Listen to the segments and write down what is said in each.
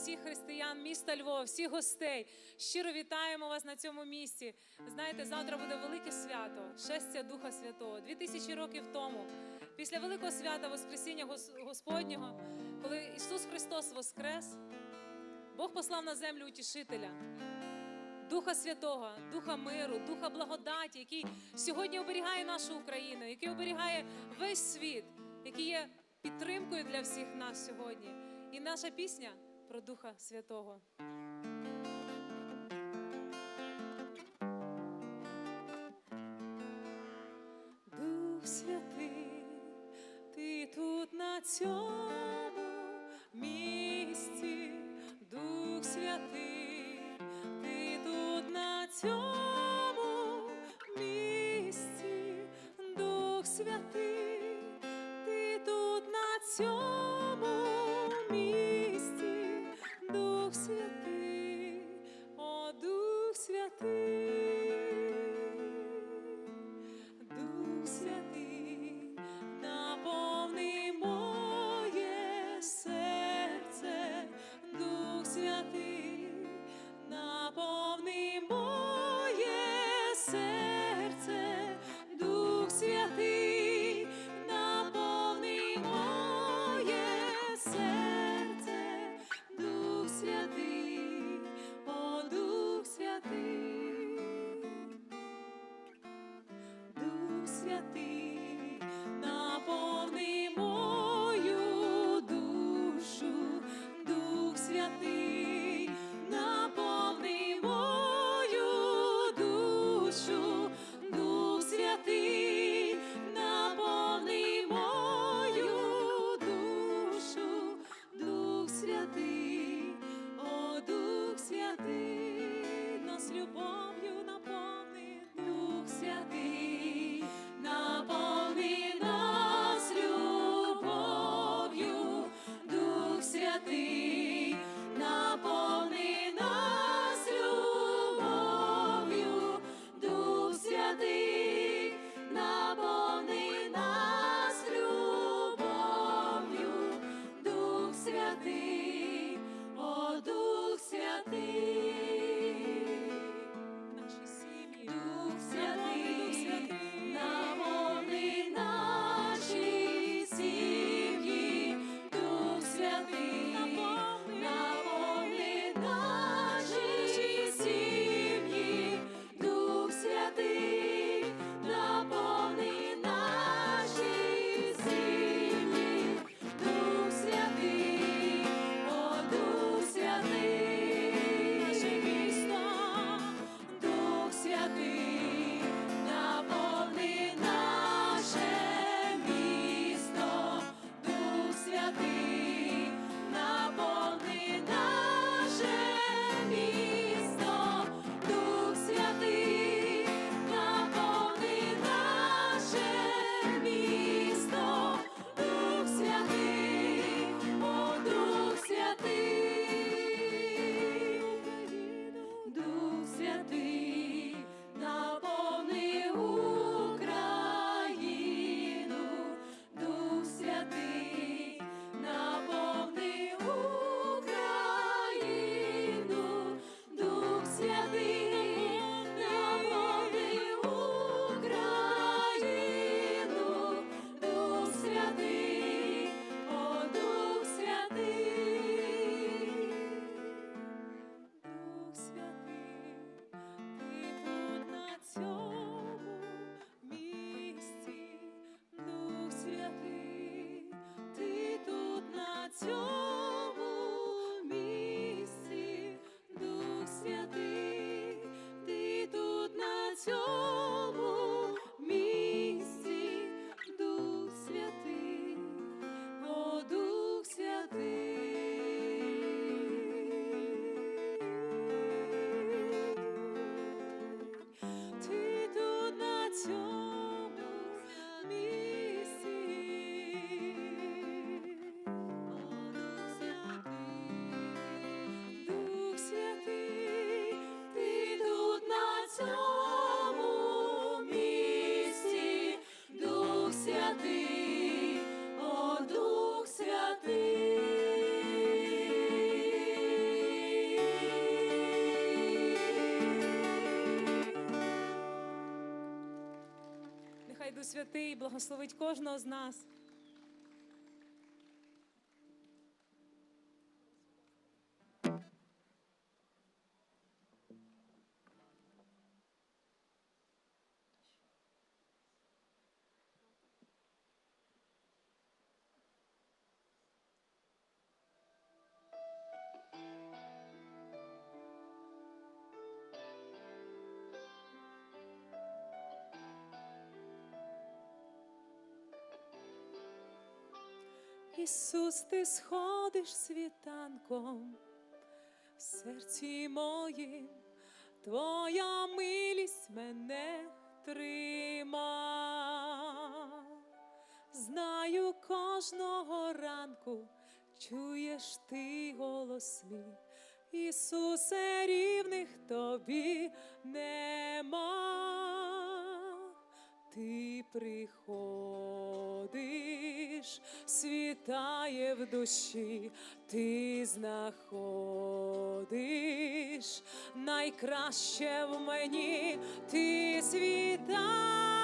всіх християн міста Львова, всіх гостей. Щиро вітаємо вас на цьому місці. Знаєте, завтра буде велике свято, шестя Духа Святого. Дві тисячі років тому, після великого свята Воскресіння Гос- Господнього, коли Ісус Христос воскрес, Бог послав на землю утішителя. Духа Святого, Духа миру, Духа благодаті, який сьогодні оберігає нашу Україну, який оберігає весь світ, який є підтримкою для всіх нас сьогодні. І наша пісня про Духа Святого. Дух Святий, ти тут на цьому місці, Дух Святий, ти тут на цьому місці, Дух Святий, ти тут на цьому Хай Дух Святий благословить кожного з нас. Ісус, ти сходиш світанком в серці моїм, Твоя милість мене трима. Знаю, кожного ранку чуєш ти голос мій, Ісусе, рівних тобі нема. Ти приходиш, світає в душі, ти знаходиш найкраще в мені, ти світанок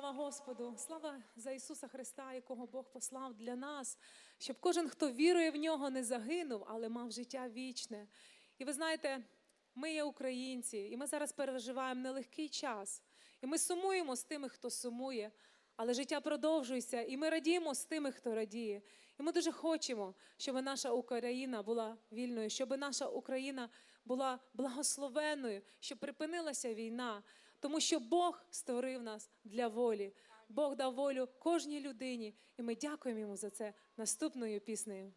Слава Господу, слава за Ісуса Христа, якого Бог послав для нас, щоб кожен, хто вірує в нього, не загинув, але мав життя вічне. І ви знаєте, ми є українці, і ми зараз переживаємо нелегкий час. І ми сумуємо з тими, хто сумує, але життя продовжується, і ми радіємо з тими, хто радіє. І ми дуже хочемо, щоб наша Україна була вільною, щоб наша Україна була благословенною, щоб припинилася війна, тому що Бог створив нас для волі. Бог дав волю кожній людині, і ми дякуємо йому за це наступною піснею.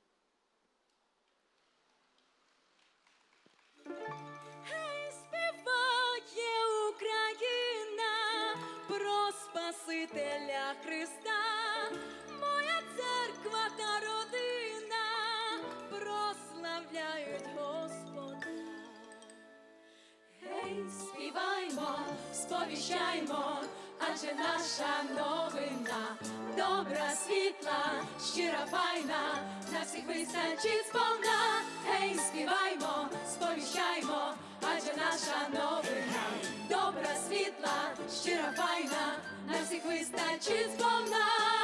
Сповіщаймо, адже наша новина добра, світла, щира, файна, на всіх вистачить сповна. Гей, співаймо, сповіщаймо, адже наша новина добра, світла, щира, файна, на всіх вистачить сповна.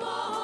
Адже